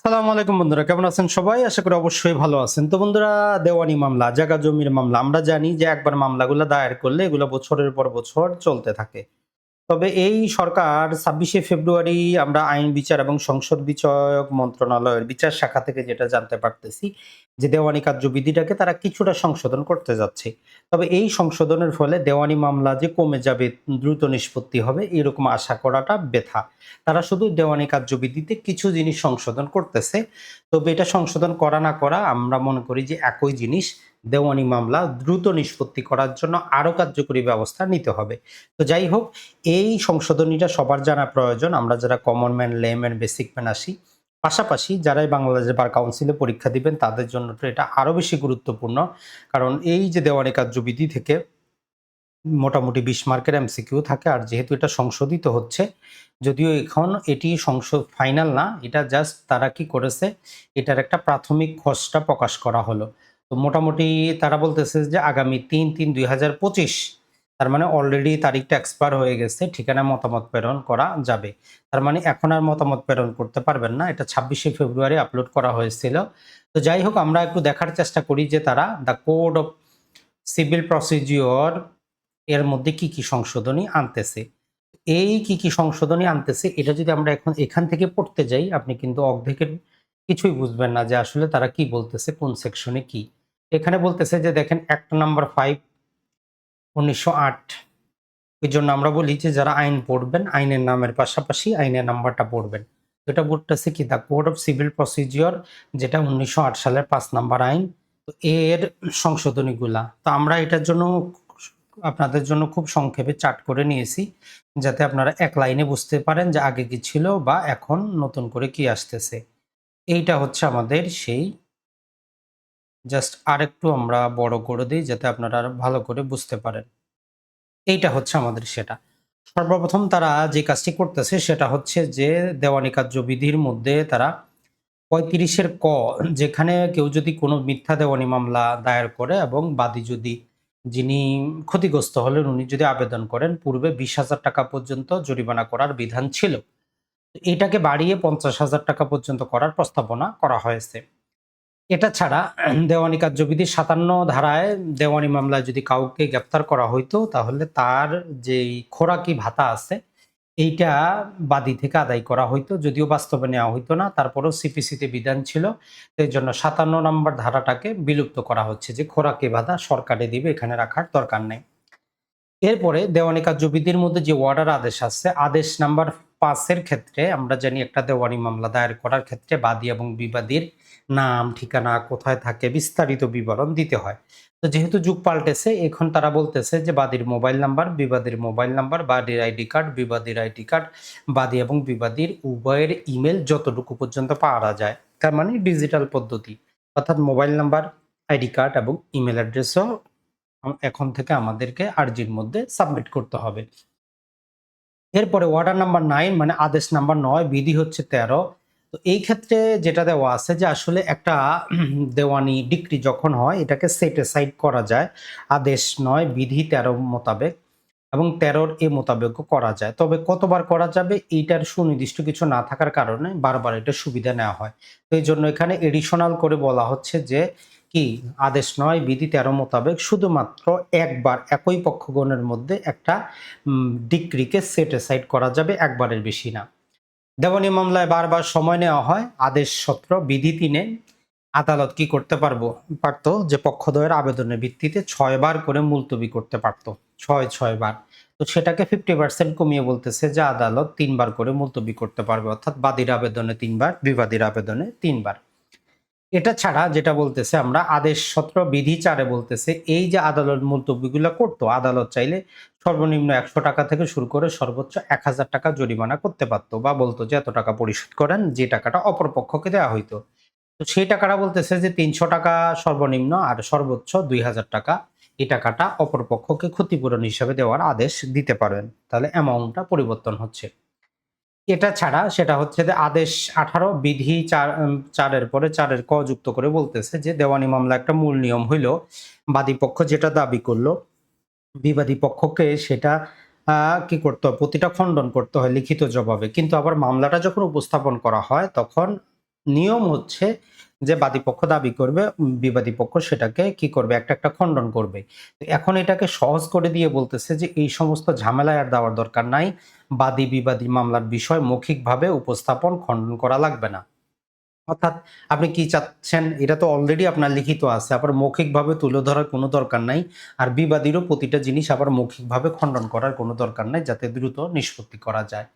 সালাম আলাইকুম বন্ধুরা, কেমন আছেন সবাই? আশা করি অবশ্যই ভালো আছেন। তো বন্ধুরা, দেওয়ানি মামলা জায়গা জমির মামলা, আমরা জানি যে একবার মামলাগুলো দায়ের করলে এগুলো বছরের পর বছর চলতে থাকে। তবে এই সরকার ছাব্বিশে ফেব্রুয়ারি আমরা আইন বিচার এবং সংসদ বিষয়ক মন্ত্রণালয়ের বিচার শাখা থেকে যেটা জানতে পারতেছি, যে দেওয়ানি কার্যবিধিটাকে তারা কিছুটা সংশোধন করতে যাচ্ছে। তবে এই সংশোধনের ফলে দেওয়ানি মামলা যে কমে যাবে, দ্রুত নিষ্পত্তি হবে, এরকম আশা করাটা ব্যথা। তারা শুধু দেওয়ানি কার্যবিধিতে কিছু জিনিস সংশোধন করতেছে। তবে এটা সংশোধন করা না করা আমরা মনে করি যে একই জিনিস। দেওয়ানি মামলা দ্রুত নিষ্পত্তি করার জন্য আরও কার্যকরী ব্যবস্থা নিতে হবে। তো যাই হোক, এই সংশোধনীটা সবার জানা প্রয়োজন। আমরা যারা common man layman basic man আসি, পাশাপাশি যারাই বাংলাদেশ বার কাউন্সিলে পরীক্ষা দিবেন, তাদের জন্য তো এটা আরও বেশি গুরুত্বপূর্ণ। কারণ এই যে দেওয়ানি কার্যবিধি থেকে মোটামুটি বিশ মার্কের এমসিকিউ থাকে, আর যেহেতু এটা সংশোধিত হচ্ছে, যদিও এখন এটি সংশোধ ফাইনাল না, এটা জাস্ট তারা কি করেছে, এটার একটা প্রাথমিক খসড়া প্রকাশ করা হলো। তো মোটামুটি তারা বলতেছে যে আগামী তিন তিন দুই হাজার পঁচিশ, তার মানে অলরেডি তারিখটা এক্সপায়ার হয়ে গেছে, ঠিকানা মতামত প্রেরণ করা যাবে। তার মানে এখন আর মতামত প্রেরণ করতে পারবেন না, এটা ছাব্বিশে ফেব্রুয়ারি আপলোড করা হয়েছিল। তো যাই হোক, আমরা একটু দেখার চেষ্টা করি যে তারা the code of civil procedure এর মধ্যে কি কি সংশোধনী আনতেছে। এই কি কি সংশোধনী আনতেছে, এটা যদি আমরা এখন এখান থেকে পড়তে যাই, আপনি কিন্তু অর্ধেকের কিছুই বুঝবেন না যে আসলে তারা কি বলতেছে, কোন সেকশনে কি। এখানে বলতেছে যে দেখেন একটা নাম্বার ফাইভ উনিশশো আট। এই জন্য আমরা বলি যে যারা আইন পড়বেন, আইনের নামের পাশাপাশি আইনের নাম্বারটা পড়বেন। এটা বলতেছে কি the code of civil procedure যেটা উনিশশো আট সালের পাঁচ নাম্বার আইন, তো এর সংশোধনীগুলা। তো আমরা এটার জন্য আপনাদের জন্য খুব সংক্ষেপে চার্ট করে নিয়েছি, যাতে আপনারা এক লাইনে বুঝতে পারেন যে আগে কি ছিল বা এখন নতুন করে কি আসতেছে। এইটা হচ্ছে আমাদের সেই জাস্ট আরেকটু আমরা বড় করে দিই যাতে আপনারা আরও ভালো করে বুঝতে পারেন। এইটা হচ্ছে আমাদের সেটা। সর্বপ্রথম তারা যে কাজটি করতেছে সেটা হচ্ছে যে দেওয়ানি কার্যবিধির মধ্যে তারা পঁয়ত্রিশের ক, যেখানে কেউ যদি কোনো মিথ্যা দেওয়ানি মামলা দায়ের করে এবং বাদী যদি যিনি ক্ষতিগ্রস্ত হলেন উনি যদি আবেদন করেন, পূর্বে বিশ হাজার টাকা পর্যন্ত জরিমানা করার বিধান ছিল। এটাকে বাড়িয়ে পঞ্চাশ হাজার টাকা পর্যন্ত করার প্রস্তাবনা করা হয়েছে। এটা ছাড়া দেওয়ানি কার্যবিধি সাতান্ন ধারায় দেওয়ানি মামলায় যদি কাউকে গ্রেপ্তার করা হইতো, তাহলে তার যেই খোরাকি ভাতা আছে, এইটা বাদী থেকে আদায় করা হইতো, যদিও বাস্তবে নেওয়া হইতো না, তারপরেও সিপিসিতে বিধান ছিল এই জন্য সাতান্ন নম্বর ধারাটাকে বিলুপ্ত করা হচ্ছে, যে খোরাকি ভাতা সরকারে দিবে, এখানে রাখার দরকার নেই। এরপরে দেওয়ানি কার্যবিধির মধ্যে যে অর্ডার আদেশ আছে, আদেশ নাম্বার পাঁচের ক্ষেত্রে আমরা জানি একটা দেওয়ানি মামলা দায়ের করার ক্ষেত্রে বাদী এবং বিবাদীর নাম, ঠিকানা কোথায় থাকে বিস্তারিত বিবরণ দিতে হয়। তো যেহেতু যুগ পাল্টেছে, এখন তারা বলতেছে যে বাদীর মোবাইল নাম্বার, বিবাদীর মোবাইল নাম্বার, বাদীর আইডি কার্ড, বিবাদীর আইডি কার্ড, বাদী এবং বিবাদীর উভয়ের ইমেল যতটুকু পর্যন্ত পাওয়া যায়। তার মানে ডিজিটাল পদ্ধতি। অর্থাৎ মোবাইল নাম্বার, আইডি কার্ড এবং ইমেল অ্যাড্রেসও এখন থেকে আমাদেরকে আর্জির মধ্যে সাবমিট করতে হবে। এরপরে অর্ডার নাম্বার নাইন মানে আদেশ নাম্বার নয়, বিধি হচ্ছে তেরো। তো এই ক্ষেত্রে যেটা দেওয়া আছে যে আসলে একটা দেওয়ানি ডিক্রি যখন হয়, এটাকে সেট সাইড করা যায়। আদেশ নয়, বিধি তেরো মোতাবেক এবং তেরোর এ মোতাবেক করা যায়। তবে কতবার করা যাবে এইটার সুনির্দিষ্ট কিছু না থাকার কারণে বারবার এটা সুবিধা নেওয়া হয়। তো এই জন্য এখানে এডিশনাল করে বলা হচ্ছে যে কি আদেশ নয়, বিধি তেরো মোতাবেক শুধুমাত্র একবার একই পক্ষগণের মধ্যে একটা ডিক্রিকে সেট সাইড করা যাবে, একবারের বেশি না। দেওয়ানি মামলায় বারবার সময় নেওয়া হয়, আদেশ সত্র, বিধি তিনে আদালত কি করতে পারব? পারতো যে পক্ষদ্বয়ের আবেদনের ভিত্তিতে ছয়বার করে মুলতবি করতে পারতো। ছয় ছয় বার তো সেটাকে ফিফটি পার্সেন্ট কমিয়ে বলতেছে যে আদালত তিনবার করে মুলতবি করতে পারবে, অর্থাৎ বাদীর আবেদনে তিনবার, বিবাদীর আবেদনে তিনবার। এটা ছাড়া যেটা বলতেছে আমরা আদেশ সত্র বিধি চারে বলতেছে, এই যে আদালত মুলতবিগুলো করতো, আদালত চাইলে সর্বনিম্ন একশো টাকা থেকে শুরু করে সর্বোচ্চ এক হাজার টাকা জরিমানা করতে পারতো বা বলতো যে এত টাকা পরিশোধ করেন, যে টাকাটা অপর পক্ষকে দেওয়া হইতো। তো সেই টাকাটা বলতেছে যে তিনশো টাকা সর্বনিম্ন আর সর্বোচ্চ দুই হাজার টাকা, এই টাকাটা অপর পক্ষকে ক্ষতিপূরণ হিসাবে দেওয়ার আদেশ দিতে পারেন। তাহলে অ্যামাউন্টটা পরিবর্তন হচ্ছে। এটা ছাড়া সেটা হচ্ছে যে আদেশ আঠারো, বিধি চার চারের পরে চারের ক যুক্ত করে বলতেছে যে দেওয়ানি মামলা একটা মূল নিয়ম হইল বাদীপক্ষ যেটা দাবি করল, বিবাদী পক্ষকে সেটা কি করতে হয়, প্রতিটা খণ্ডন করতে হয় লিখিত জবাবে। কিন্তু আবার মামলাটা যখন উপস্থাপন করা হয়, তখন নিয়ম হচ্ছে যে বাদী পক্ষ দাবি করবে বিবাদী পক্ষ সেটাকে কি করবে? একটা একটা খণ্ডন করবে। এখন এটাকে সহজ করে দিয়ে বলতেছে যে এই সমস্ত ঝামেলায় আর দেওয়ার দরকার নাই। বাদী, বিবাদী মামলার বিষয় মৌখিকভাবে উপস্থাপন, খণ্ডন করা লাগবে না। অর্থাৎ আপনি কি চাচ্ছেন? এটা তো অলরেডি আপনার লিখিত আছে, আবার মৌখিকভাবে তুলে ধরার কোনো দরকার নাই। আর বিবাদীরও প্রতিটা জিনিস আবার মৌখিকভাবে খণ্ডন করার কোনো দরকার নাই, যাতে দ্রুত নিষ্পত্তি করা যায়।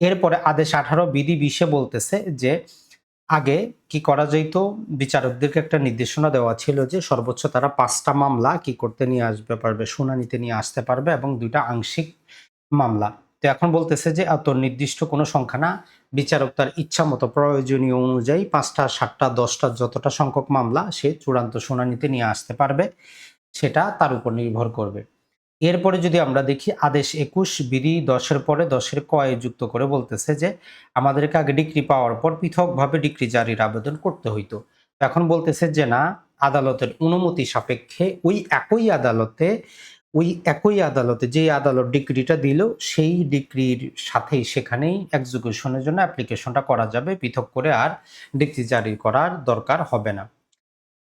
এরপরে আদেশ আঠারো বিধি বিশে বলতেছে যে আগে কি করা যেত? বিচারকদেরকে একটা নির্দেশনা দেওয়া ছিল যে সর্বোচ্চ তারা পাঁচটা মামলা কি করতে নিয়ে আসবে পারবে, শুনানিতে নিয়ে আসতে পারবে এবং দুইটা আংশিক মামলা। তো এখন বলতেছে যে এত নির্দিষ্ট কোনো সংখ্যা না। বিচারক তার ইচ্ছা মতো প্রয়োজনীয় অনুযায়ী পাঁচটা, সাতটা, দশটা যতটা সংখ্যক মামলা সে চূড়ান্ত শুনানিতে নিয়ে আসতে পারবে, সেটা তার উপর নির্ভর করবে। এরপরে যদি আমরা দেখি আদেশ একুশ বিধি দশের পরে দশের কয়ে যুক্ত করে বলতেছে যে, আমাদেরকে আগে ডিগ্রি পাওয়ার পর পৃথকভাবে ডিগ্রি জারির আবেদন করতে হইতো। এখন বলতেছে যে, না, আদালতের অনুমতি সাপেক্ষে ওই একই আদালতে, ওই একই আদালতে যে আদালত ডিগ্রিটা দিল, সেই ডিগ্রির সাথেই সেখানেই এক্সিকিউশনের জন্য অ্যাপ্লিকেশনটা করা যাবে। পৃথক করে আর ডিগ্রি জারি করার দরকার হবে না।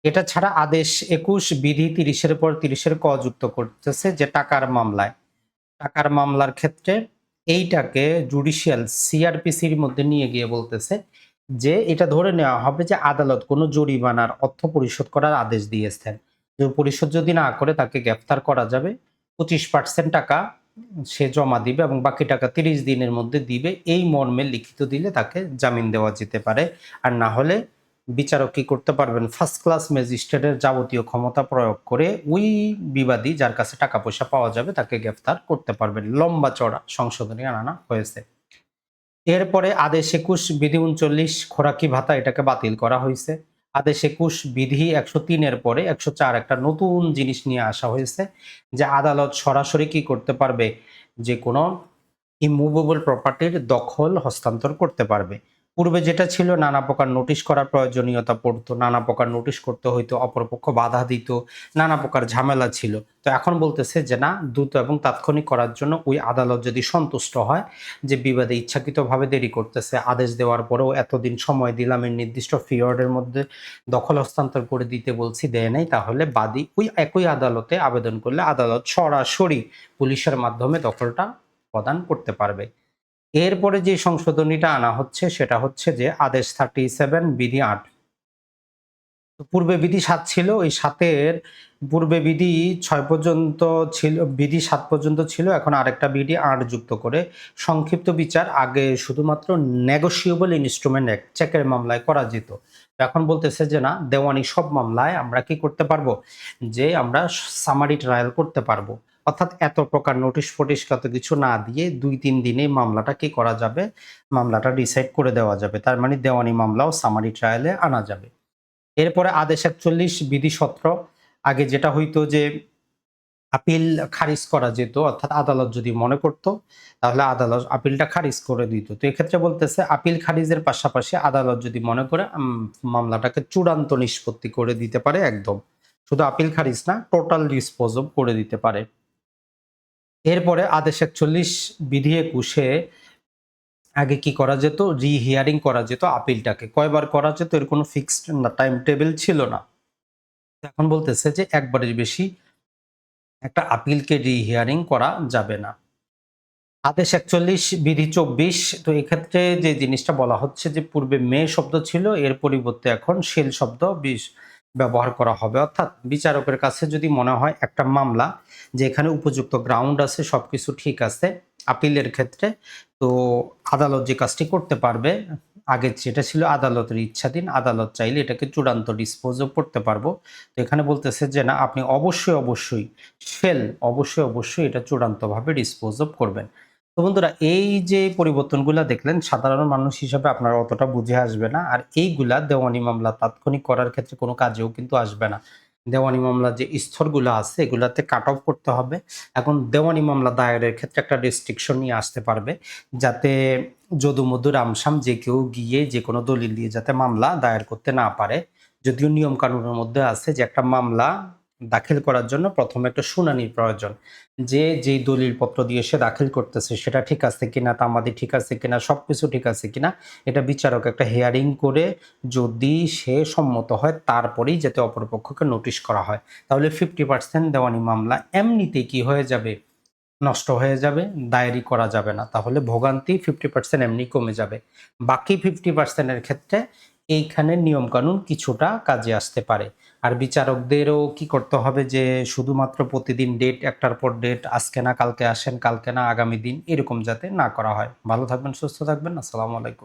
এটা ছাড়া আদেশ একুশ বিধি তিরিশের পর তিরিশের ক যুক্ত করতেছে যে টাকার মামলায়। টাকার মামলার ক্ষেত্রে এইটাকে জুডিশিয়াল সিআরপিসির মধ্যে নিয়ে গিয়ে বলতেছে যে এটা ধরে নেওয়া হবে যে আদালত কোনো জরিমানার অর্থ পরিশোধ করার আদেশ দিয়েছেন। পরিশোধ যদি না করে তাকে গ্রেফতার করা যাবে। পঁচিশ পার্সেন্ট টাকা সে জমা দিবে এবং বাকি টাকা তিরিশ দিনের মধ্যে দিবে। এই মর্মে লিখিত দিলে তাকে জামিন দেওয়া যেতে পারে। আর না হলে বিচারক কি করতে পারবেন? ফার্স্ট ক্লাস ম্যাজিস্ট্রেটের যাবতীয় ক্ষমতা প্রয়োগ করে ওই বিবাদী যার কাছে টাকা পয়সা পাওয়া যাবে তাকে গ্রেফতার করতে পারবেন। লম্বা চড়া সংশোধনী আনা হয়েছে। এরপরে আদেশ একুশ বিধি উনচল্লিশ খোরাকি ভাতা এটাকে বাতিল করা হয়েছে। আদেশ একুশ বিধি একশো তিনের পরে একশো চার একটা নতুন জিনিস নিয়ে আসা হয়েছে যে আদালত সরাসরি কি করতে পারবে? যে কোনো ইমুভেবল প্রপার্টির দখল হস্তান্তর করতে পারবে। পূর্বে যেটা ছিল, নানা প্রকার নোটিশ করার প্রয়োজনীয়তা পড়তো, নানা প্রকার নোটিশ করতে হইতো, অপরপক্ষ বাধা দিত, নানা প্রকার ঝামেলা ছিল। তো এখন বলতেছে যে, না, দ্রুত এবং তাৎক্ষণিক করার জন্য ওই আদালত যদি সন্তুষ্ট হয় যে, বিবাদে ইচ্ছাকৃতভাবে দেরি করতেছে, আদেশ দেওয়ার পরেও এতদিন সময় দিলাম, এর নির্দিষ্ট পিরিয়ডের মধ্যে দখল হস্তান্তর করে দিতে বলছি, দেয় নাই, তাহলে বাদী ওই একই আদালতে আবেদন করলে আদালত সরাসরি পুলিশের মাধ্যমে দখলটা প্রদান করতে পারবে। এরপরে যে সংশোধনীটা আনা হচ্ছে, সেটা হচ্ছে যে আদেশ থার্টি সেভেন বিধি আট। পূর্বে বিধি সাত ছিল, এই সাতের পূর্বে বিধি ছয় পর্যন্ত ছিল, বিধি সাত পর্যন্ত ছিল, এখন আরেকটা বিধি আট যুক্ত করে সংক্ষিপ্ত বিচার আগে শুধুমাত্র নেগোসিয়েবল ইনস্ট্রুমেন্ট অ্যাক্ট চেকের মামলায় করা যেত। এখন বলতেছে যে না, দেওয়ানি সব মামলায় আমরা কি করতে পারব? যে আমরা সামারি ট্রায়াল করতে পারব। অর্থাৎ এত প্রকার নোটিশ ফটিশ কত কিছু না দিয়ে দুই, তিন দিনে মামলাটা কি করা যাবে? মামলাটা ডিসাইড করে দেওয়া যাবে। তার মানে দেওয়ানি মামলাও সামারি ট্রায়ালে আনা যাবে। এরপরে আদেশ একচল্লিশ বিধি সত্র। আগে যেটা হইতো যে আপিল খারিজ করা যেত, অর্থাৎ আদালত যদি মনে করতো, তাহলে আদালত আপিলটা খারিজ করে দিত। তো এক্ষেত্রে বলতেছে আপিল খারিজের পাশাপাশি আদালত যদি মনে করে মামলাটাকে চূড়ান্ত নিষ্পত্তি করে দিতে পারে একদম। শুধু আপিল খারিজ না টোটাল ডিসপোজব করে দিতে পারে। এরপরে আদেশ একচল্লিশ বিধি একুশে আগে কি করা যেত? রিহিয়ারিং করা যেত আপিলটাকে। কয়বার করা যেত? এর কোনো ফিক্সড টাইম টেবিল ছিল না। এখন বলতেছে যে একবারের বেশি একটা আপিলকে রিহিয়ারিং করা যাবে না। আদেশ একচল্লিশ বিধি চব্বিশ, তো এক্ষেত্রে যে জিনিসটা বলা হচ্ছে যে পূর্বে মে শব্দ ছিল, এর পরিবর্তে এখন শেল শব্দ, বিশ ব্যবহার করা হবে। অর্থাৎ বিচারকের কাছে যদি মনে হয় একটা মামলা যে এখানে উপযুক্ত গ্রাউন্ড আছে সব কিছু ঠিক আছে, আপিলের ক্ষেত্রে, তো আদালত যে কাজটি করতে পারবে, আগে যেটা ছিল আদালতের ইচ্ছাধীন, আদালত চাইলে এটাকে চূড়ান্ত ডিসপোজও করতে পারব। তো এখানে বলতেছে যে, না, আপনি অবশ্যই অবশ্যই সেল অবশ্যই অবশ্যই এটা চূড়ান্তভাবে ডিসপোজ করবেন। তো বন্ধুরা, এই যে পরিবর্তনগুলো দেখলেন, সাধারণ মানুষ হিসাবে আপনারা অতটা বুঝে আসবে না। আর এইগুলা দেওয়ানি মামলা তাৎক্ষণিক করার ক্ষেত্রে কোনো কাজেও কিন্তু আসবে না। দেওয়ানি মামলা যে স্তরগুলো আছে, এগুলাতে কাট অফ করতে হবে। এখন দেওয়ানি মামলা দায়েরের ক্ষেত্রে একটা রেস্ট্রিকশন নিয়ে আসতে পারবে, যাতে যদুমধু রামসাম যে কেউ গিয়ে যে কোনো দলিল দিয়ে যাতে মামলা দায়ের করতে না পারে। যদিও নিয়ম কানুনের মধ্যে আছে যে একটা মামলা দাখিল করার জন্য প্রথমে একটা শুনানির প্রয়োজন। যে যেই দলিলপত্র দিয়ে সে দাখিল করতেছে, সেটা ঠিক আছে কিনা, তামাদি ঠিক আছে কিনা সব কিছু ঠিক আছে কিনা, এটা বিচারক একটা হেয়ারিং করে যদি সে সম্মত হয়, তারপরেই যাতে অপরপক্ষকে নোটিশ করা হয়। তাহলে ফিফটি পার্সেন্ট দেওয়ানি মামলা এমনিতেই কি হয়ে যাবে? নষ্ট হয়ে যাবে, দায়েরই করা যাবে না। তাহলে ভোগান্তি ফিফটি পার্সেন্ট এমনি কমে যাবে। বাকি ফিফটি পার্সেন্টের ক্ষেত্রে এইখানে নিয়মকানুন কিছুটা কাজে আসতে পারে। আর বিচারকদেরও কি করতে হবে যে, শুধুমাত্র প্রতিদিন ডেট একটার পর ডেট আজকে না, কালকে আসেন, কালকে না, আগামী দিন, এরকম যাতে না করা হয়। ভালো থাকবেন, সুস্থ থাকবেন, আসসালামু আলাইকুম।